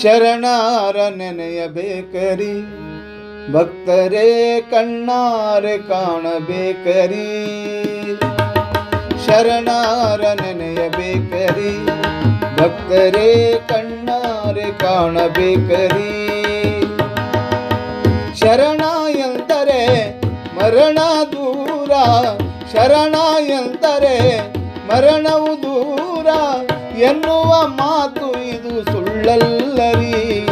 ಶರಣಾರ ನೆನೆಯಬೇಕರಿ ಭಕ್ತರೇ ಕಣ್ಣಾರೆ ಕಾಣಬೇಕರಿ. ಶರಣಾರ ನೆನೆಯಬೇಕರಿ ಭಕ್ತರೇ ಕಣ್ಣಾರೆ ಕಾಣಬೇಕರಿ. ಶರಣ ಮರಣ ದೂರ ಶರಣ ಎಂದರೆ ಮರಣವು ದೂರ. ಎನ್ನುವ ಮಾತು ಇದು ಸುಳ್ಳಲ್ಲರಿ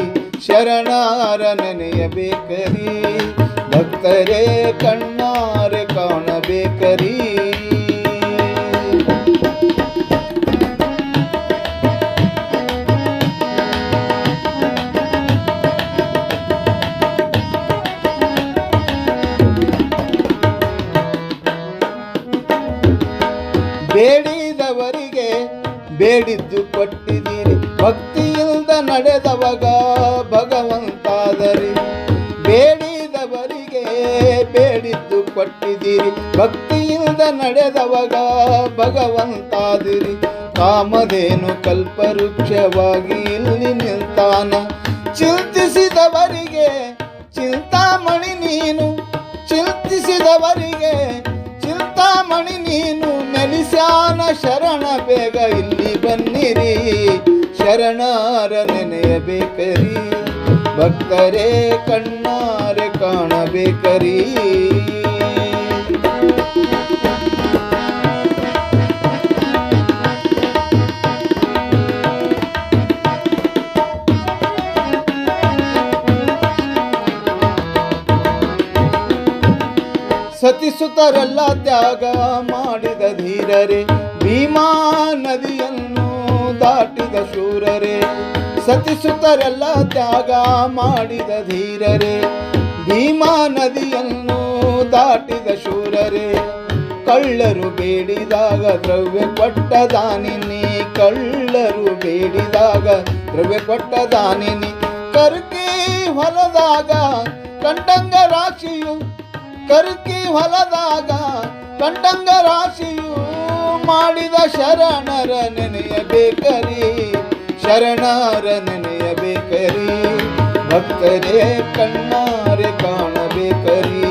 ಶರಣಾರ ನೆನೆಯಬೇಕರಿ. ಭಕ್ತರೇ ಕಣ್ಣಾರೆ ಬೇಡಿದ್ದು ಕೊಟ್ಟಿದ್ದೀರಿ ಭಕ್ತಿಯಿಂದ ನಡೆದವಾಗ ಭಗವಂತಾದರಿ. ಬೇಡಿದವರಿಗೆ ಬೇಡಿದ್ದು ಕೊಟ್ಟಿದ್ದೀರಿ ಭಕ್ತಿಯಿಂದ ನಡೆದವಾಗ ಭಗವಂತಾದಿರಿ. ಕಾಮಧೇನು ಕಲ್ಪವೃಕ್ಷವಾಗಿ ಇಲ್ಲಿ ನಿಲ್ತಾನ ಚಿಂತಿಸಿದವರಿಗೆ ಚಿಂತಾಮಣಿ ನೀನು. ಚಿಂತಿಸಿದವರಿಗೆ ಚಿಂತಾಮಣಿ ನೆಲೆಸ್ಯಾನ ಶರಣ ಬೇಗ ಇಲ್ಲಿ ಬನ್ನಿರಿ ಶರಣಾರ ನೆನೆಯಬೇಕರಿ ಭಕ್ತರೇ ಕಣ್ಣಾರೆ ಕಾಣಬೇಕರಿ ಸತಿಸುತ್ತರೆಲ್ಲ ತ್ಯಾಗ ಮಾಡಿದ ಧೀರರೇ, ಭೀಮಾ ನದಿಯನ್ನು ದಾಟಿದ ಶೂರರೇ. ಸತಿಸುತ್ತರೆಲ್ಲ ತ್ಯಾಗ ಮಾಡಿದ ಧೀರರೇ, ಭೀಮಾ ನದಿಯನ್ನು ದಾಟಿದ ಶೂರರೇ. ಕಳ್ಳರು ಬೇಡಿದಾಗ ದ್ರವ್ಯ ಕೊಟ್ಟ ದಾನಿನಿ ಕಳ್ಳರು ಬೇಡಿದಾಗ ದ್ರವ್ಯ ಕೊಟ್ಟ ದಾನಿನಿ ಕರ್ಕಿ ಹೊಲದಾಗ ಕಂಡಂಗ ರಾಶಿಯು ಕರ್ಕಿ ಹೊಲದಾಗ ಕಂಡಂಗ ರಾಶಿಯು ಮಾಡಿದ ಶರಣರ ನೆನೆಯಬೇಕರಿ. ಶರಣರ ನೆನೆಯಬೇಕರಿ. ಭಕ್ತರೇ ಕಣ್ಣಾರೆ ಕಾಣಬೇಕರಿ.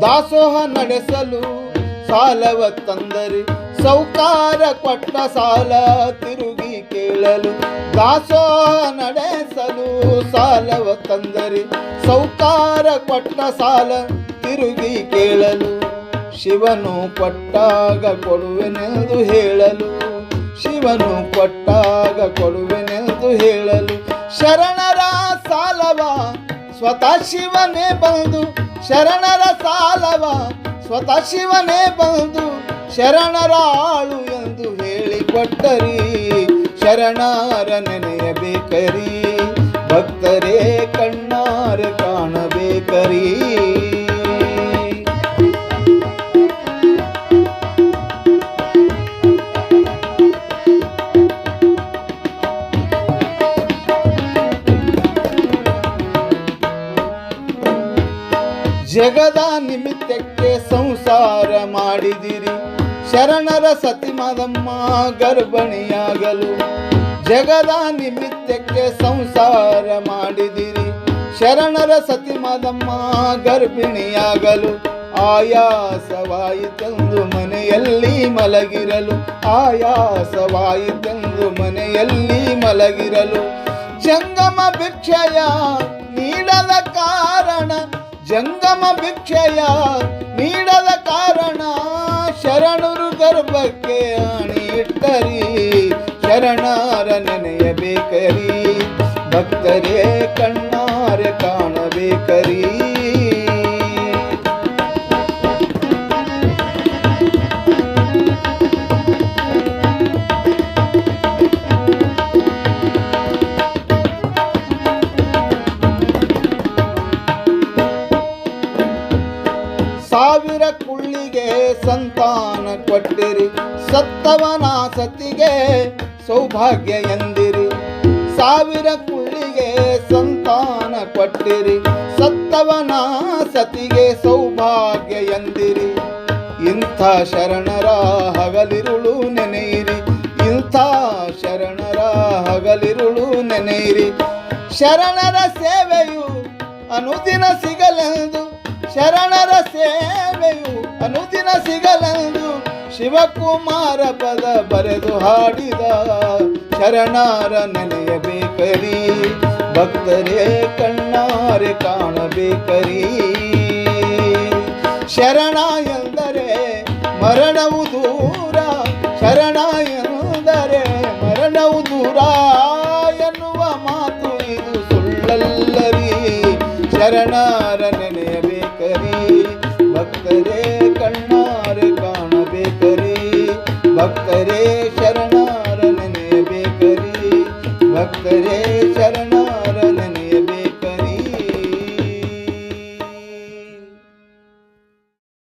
ದಾಸೋಹ ನಡೆಸಲು ಸಾಲವ ತಂದರೆ ಸೌಕಾರ ಕೊಟ್ಟ ಸಾಲ ತಿರುಗಿ ಕೇಳಲು, ದಾಸೋಹ ನಡೆಸಲು ಸಾಲವ ತಂದರೆ ಸೌಕಾರ ಕೊಟ್ಟ ಸಾಲ ತಿರುಗಿ ಕೇಳಲು, ಶಿವನು ಕೊಟ್ಟಾಗ ಕೊಡುವೆನೆಂದು ಹೇಳಲು, ಶಿವನು ಕೊಟ್ಟಾಗ ಕೊಡುವೆನೆಂದು ಹೇಳಲು, ಶರಣರ ಸಾಲವ ಸ್ವತಃ ಶಿವನೇ ಬಂದು, ಶರಣರ ಸಾಲವ ಸ್ವತಃ ಶಿವನೇ ಬಂದು ಶರಣರಾಳು ಎಂದು ಹೇಳಿಕೊಟ್ಟರಿ. ಶರಣರ ನೆನೆಯಬೇಕರಿ ಭಕ್ತರೇ ಕಣ್ಣಾರ ಕಾಣಬೇಕರಿ. ಜಗದ ನಿಮಿತ್ತಕ್ಕೆ ಶರಣರ ಸತಿಮದಮ್ಮ ಗರ್ಭಿಣಿಯಾಗಲು ಜಗದ ನಿಮಿತ್ತಕ್ಕೆ ಸಂಸಾರ ಮಾಡಿದಿರಿ. ಶರಣರ ಸತಿಮದಮ್ಮ ಗರ್ಭಿಣಿಯಾಗಲು ಆಯಾಸವಾಯಿತೆಂದು ಮನೆಯಲ್ಲಿ ಮಲಗಿರಲು, ಆಯಾಸವಾಯಿತೆಂದು ಮನೆಯಲ್ಲಿ ಮಲಗಿರಲು. ಜಂಗಮ ಭಿಕ್ಷಯ ನೀಡದ ಕಾರಣ, ಜಂಗಮ ಭಿಕ್ಷಯ ನೀಡದ ಶರಣರ ನೆನೆಯಬೇಕರಿ ಭಕ್ತರೇ ಕಣ್ಣಾರೆ ಕಾಣಬೇಕರಿ. ಸಾವಿರ ಕುಳ್ಳಿಗೆ ಸಂತಾನ ಕೊಟ್ಟಿರಿ. ಸತ್ತವನ ಸತಿಗೆ ಸೌಭಾಗ್ಯ ಎಂದಿರಿ. ಸಾವಿರ ಕುಳ್ಳಿಗೆ ಸಂತಾನ ಕೊಟ್ಟಿರಿ. ಸತ್ತವನ ಸತಿಗೆ ಸೌಭಾಗ್ಯ ಎಂದಿರಿ. ಇಂಥ ಶರಣರ ಹಗಲಿರುಳು ನೆನೆಯಿರಿ. ಇಂಥ ಶರಣರ ಹಗಲಿರುಳು ನೆನೆಯಿರಿ. ಶರಣರ ಸೇವೆಯು ಅನುದಿನ ಸಿಗಲೆಂದು. ಶರಣರ ಸೇವೆಯು ಅನುದಿನ ಸಿಗಲೆಂದು. ಶಿವಕುಮಾರ ಪದ ಬರೆದು ಹಾಡಿದ ಶರಣಾರ ನೆನೆಯಬೇಕರಿ ಭಕ್ತರೇ ಕಣ್ಣಾರೆ ಕಾಣಬೇಕರಿ. ಶರಣ ಎಂದರೆ ಮರಣವು ದೂರ, ಶರಣ ಎಂದರೆ ಮರಣವು ದೂರ ಎನ್ನುವ ಮಾತು ಇದು ಸುಳ್ಳಲ್ಲರಿ. ಶರಣರ ಭಕ್ತರೇ